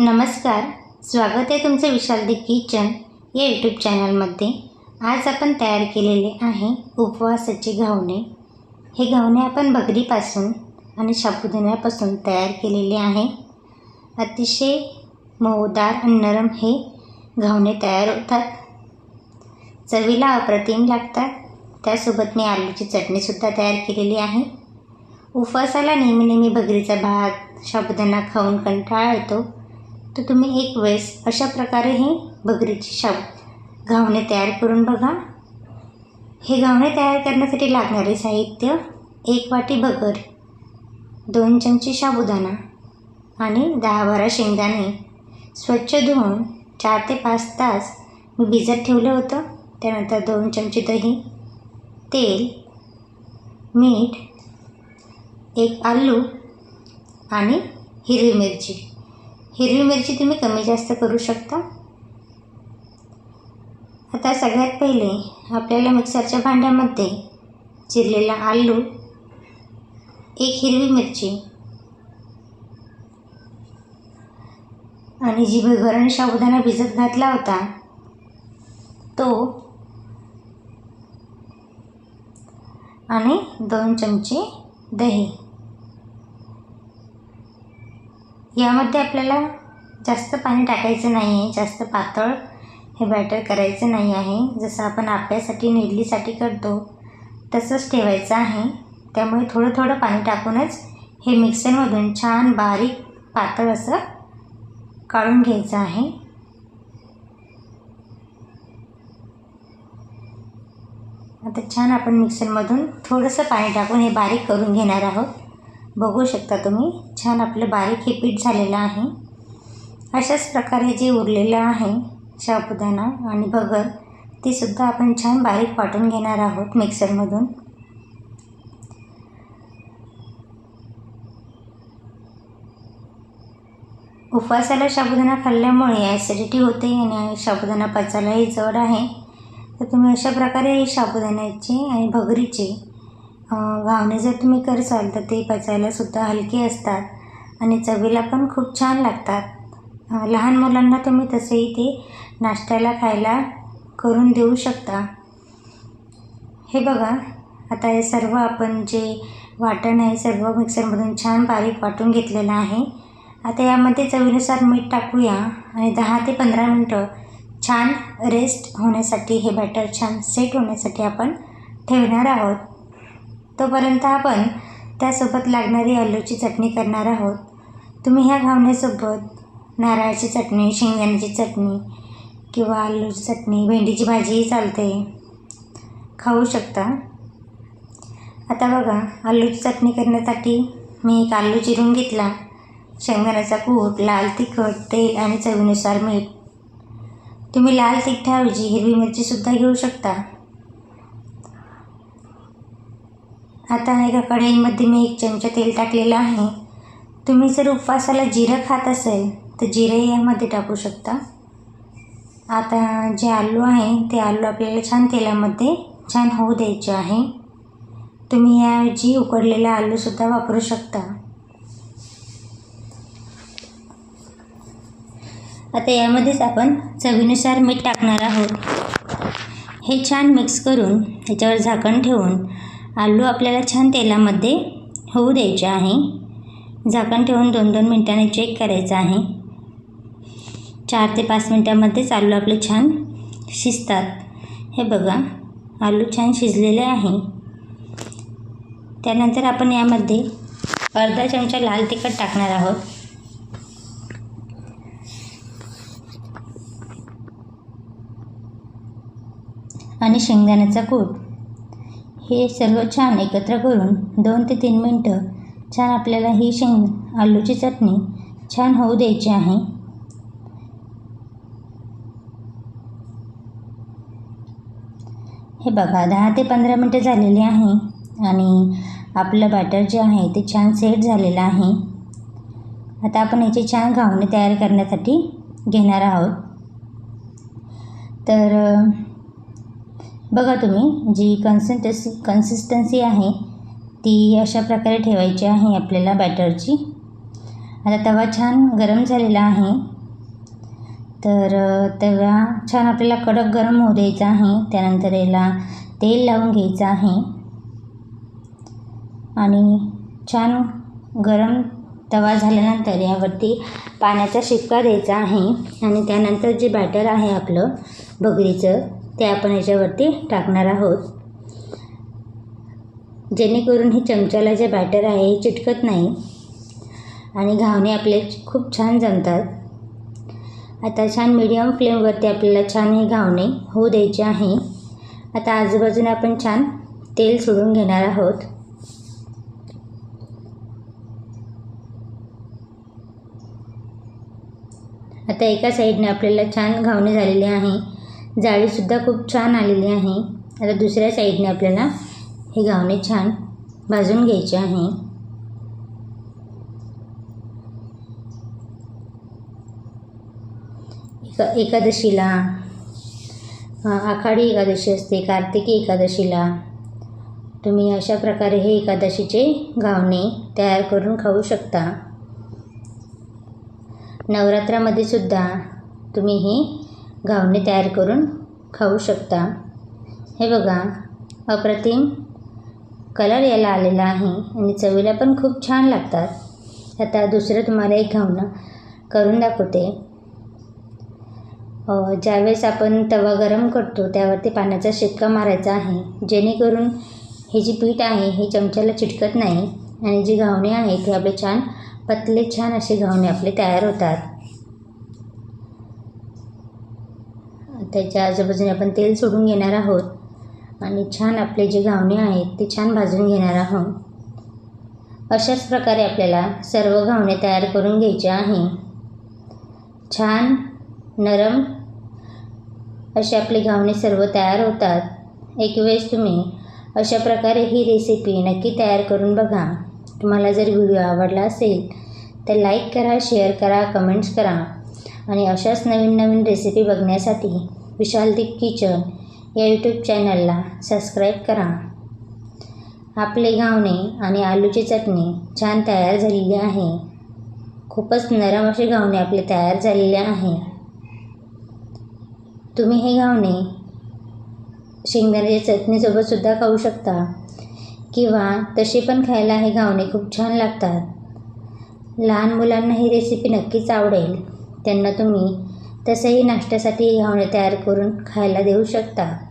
नमस्कार स्वागत आहे तुमचं विशाल दी किचन या यूट्यूब चॅनलमध्ये आज आपण तयार केलेले आहे उपवासाचे घावणे. हे घावणे आपण बकरीपासून आणि साबुदाण्यापासून तयार केलेले आहे. अतिशय मऊदार आणि नरम हे घावणे तयार होतात. चवीला अप्रतिम लागतात. त्यासोबत मी आलूची चटणीसुद्धा तयार केलेली आहे. उपवासाला नेहमी नेहमी बकरीचा भात साबुदाणा खाऊन कंटाळा येतो. तर तुम्ही एक वेळेस अशा प्रकारे हे बकरीची शाब घावणे तयार करून बघा. हे घावणे तयार करण्यासाठी लागणारे साहित्य एक वाटी बगर दोन चमचे साबुदाणा आणि दहा बारा शेंगदाणे. स्वच्छ धुवून चार ते पाच तास मी भिजत ठेवलं होतं. त्यानंतर दोन चमचे दही तेल मीठ एक आलू आणि हिरवी मिरची. हिरवी मिरची तुम्ही कमी जास्त करू शकता. आता सगळ्यात पहिले आपल्याला मिक्सरच्या भांड्यामध्ये चिरलेला आलू एक हिरवी मिरची आणि जी भगर साबुदाणा भिजत घातला होता तो आणि दोन चमचे दही. यामध्ये आपल्याला जास्त पाणी टाकायचं नाही आहे जास्त पातळ हे बॅटर करायचं नाही आहे. जसं आपण आप्यासाठी आणि इडलीसाठी करतो तसंच ठेवायचं आहे. त्यामुळे थोडं थोडं पाणी टाकूनच हे मिक्सरमधून छान बारीक पातळ असं काढून घ्यायचं आहे. आता छान आपण मिक्सरमधून थोडंसं पाणी टाकून हे बारीक करून घेणार आहोत. बघू शकता तुम्ही. छान आपलं बारीक हे पीठ झालेलं आहे. अशाच प्रकारे जे उरलेलं आहे साबुदाणा आणि बगर ते सुद्धा आपण छान बारीक वाटून घेणार आहोत मिक्सरमधून. उपवासाला साबुदाणा खाल्ल्यामुळे ॲसिडिटी होते आणि साबुदाणा पचायलाही जड आहे. तर तुम्ही अशा प्रकारे साबुदाण्याचे आणि भगरीचे घावणे जर तुम्ही करसाल तर ते पचायलासुद्धा हलके असतात आणि चवीला पण खूप छान लागतात. लहान मुलांना तुम्ही तसेही ते नाश्त्याला खायला करून देऊ शकता. हे बघा आता हे सर्व आपण जे वाटण आहे सर्व मिक्सरमधून छान बारीक वाटून घेतलेलं आहे. आता यामध्ये चवीनुसार मीठ टाकूया आणि दहा ते पंधरा मिनटं छान रेस्ट होण्यासाठी हे बॅटर छान सेट होण्यासाठी आपण ठेवणार आहोत. तोपर्यंत आपण त्यासोबत लागणारी आलूची चटणी करणार आहोत. तुम्ही ह्या घावण्यासोबत नारळाची चटणी शेंगदाण्याची चटणी किंवा आलूची चटणी भेंडीची भाजीही चालते. खाऊ शकता. आता बघा आलूची चटणी करण्यासाठी मी एक आलू चिरून घेतला. शेंगदाण्याचा कूट लाल तिखट तेल आणि चवीनुसार मीठ. तुम्ही लाल तिखटाऐवजी हिरवी मिरचीसुद्धा घेऊ शकता. आता एका कढईमध्ये मी एक चमचा तेल टाकलेलं आहे. तुम्ही जर उपवासाला जिरं खात असेल तर जिरंही यामध्ये टाकू शकता. आता जे आलू आहे ते आलू आपल्याला छान तेलामध्ये छान होऊ द्यायचे आहे. तुम्ही याऐवजी उकडलेला आलूसुद्धा वापरू शकता. आता यामध्येच आपण चवीनुसार मीठ टाकणार आहोत. हे छान मिक्स करून त्याच्यावर झाकण ठेवून आलू आपल्याला छान तेलामध्ये होऊ द्यायचे आहे. झाकण ठेवून दोन दोन मिनटांनी चेक करायचं आहे. चार ते पाच मिनटामध्येच आलू आपले छान शिजतात. हे बघा आलू छान शिजलेले आहे. त्यानंतर आपण यामध्ये अर्धा चमचा लाल तिखट टाकणार आहोत. आणि शेंगदाण्याचा कूट. हे सर्व छान एकत्र करून दोन ते तीन मिनटं छान आपल्याला ही शेंग आलूची चटणी छान होऊ द्यायची आहे. हे बघा दहा ते पंधरा मिनटं झालेली आहे आणि आपलं बॅटर जे आहे ते छान सेट झालेलं आहे. आता आपण याची छान घावणे तयार करण्यासाठी घेणार आहोत. तर बघा तुम्ही जी कन्सिस्टन्सी कन्सिस्टन्सी आहे ती अशा प्रकारे ठेवायची आहे आपल्याला बॅटरची आता तवा छान गरम झालेला आहे. तर तवा छान आपल्याला कडक गरम होऊ द्यायचा आहे. त्यानंतर याला तेल लावून घ्यायचं आहे. आणि छान गरम तवा झाल्यानंतर यावरती पाण्याचा शिपका द्यायचा आहे. आणि त्यानंतर जे बॅटर आहे आपलं भगरीचं ते आपण याच्यावरती टाकणार आहोत. जेणेकरून हे चमच्याला जे बॅटर आहे हे चिटकत नाही. आणि घावणे आपले खूप छान जमतात. आता छान मीडियम फ्लेमवरती आपल्याला छान हे घावणे होऊ द्यायचे आहे. आता आजूबाजूने आपण छान तेल सोडून घेणार आहोत. आता एका साईडने आपल्याला छान घावणे झालेले आहे. जाळीसुद्धा खूप छान आलेली आहे. आता दुसऱ्या साईडने आपल्याला हे घावणे छान भाजून घ्यायचे आहे. एका एकादशीला आखाडी एकादशी असते कार्तिकी एकादशीला. तुम्ही अशा प्रकारे हे एकादशीचे घावणे तयार करून खाऊ शकता. नवरात्रामध्ये सुद्धा तुम्ही हे घावणे तयार करून खाऊ शकता. हे बघा अप्रतिम कलर याला आलेला आहे आणि चवीला पण खूप छान लागतात. आता दुसरं तुम्हाला एक घावणं करून दाखवते. ज्यावेळेस आपण तवा गरम करतो त्यावरती पाण्याचा शिक्का मारायचा आहे. जेणेकरून हे जी पीठ आहे हे चमच्याला चिटकत नाही आणि जी घावणे आहे ते आपले छान पतले छान असे घावणे आपले तयार होतात. त्याच्या आजूबाजूने आपण तेल सोडून घेणार आहोत. आणि छान आपले जे घावणे आहेत ते छान भाजून घेणार आहोत. अशाच प्रकारे आपल्याला सर्व घावणे तयार करून घ्यायचे आहे. छान नरम असे आपले घावणे सर्व तयार होतात. एक वेळेस तुम्ही अशा प्रकारे ही रेसिपी नक्की तयार करून बघा. तुम्हाला जर व्हिडिओ आवडला असेल तर लाईक करा शेअर करा कमेंट्स करा. आणि अशाच नवीन नवीन रेसिपी बघण्यासाठी विशाल दिक किचन या यूट्यूब चॅनलला सबस्क्राईब करा. आपले घावणे आणि आलूची चटणी छान तयार झालेली आहे. खूपच नरम असे घावणे आपले तयार झालेले आहे. तुम्ही हे घावणे शेंगदाण्याच्या चटणीसोबतसुद्धा खाऊ शकता किंवा तसे पण खायला हे घावणे खूप छान लागतात. लहान मुलांना ही रेसिपी नक्कीच आवडेल. त्यांना तुम्ही तसंही नाश्त्यासाठी हे घावणे तयार करून खायला देऊ शकता.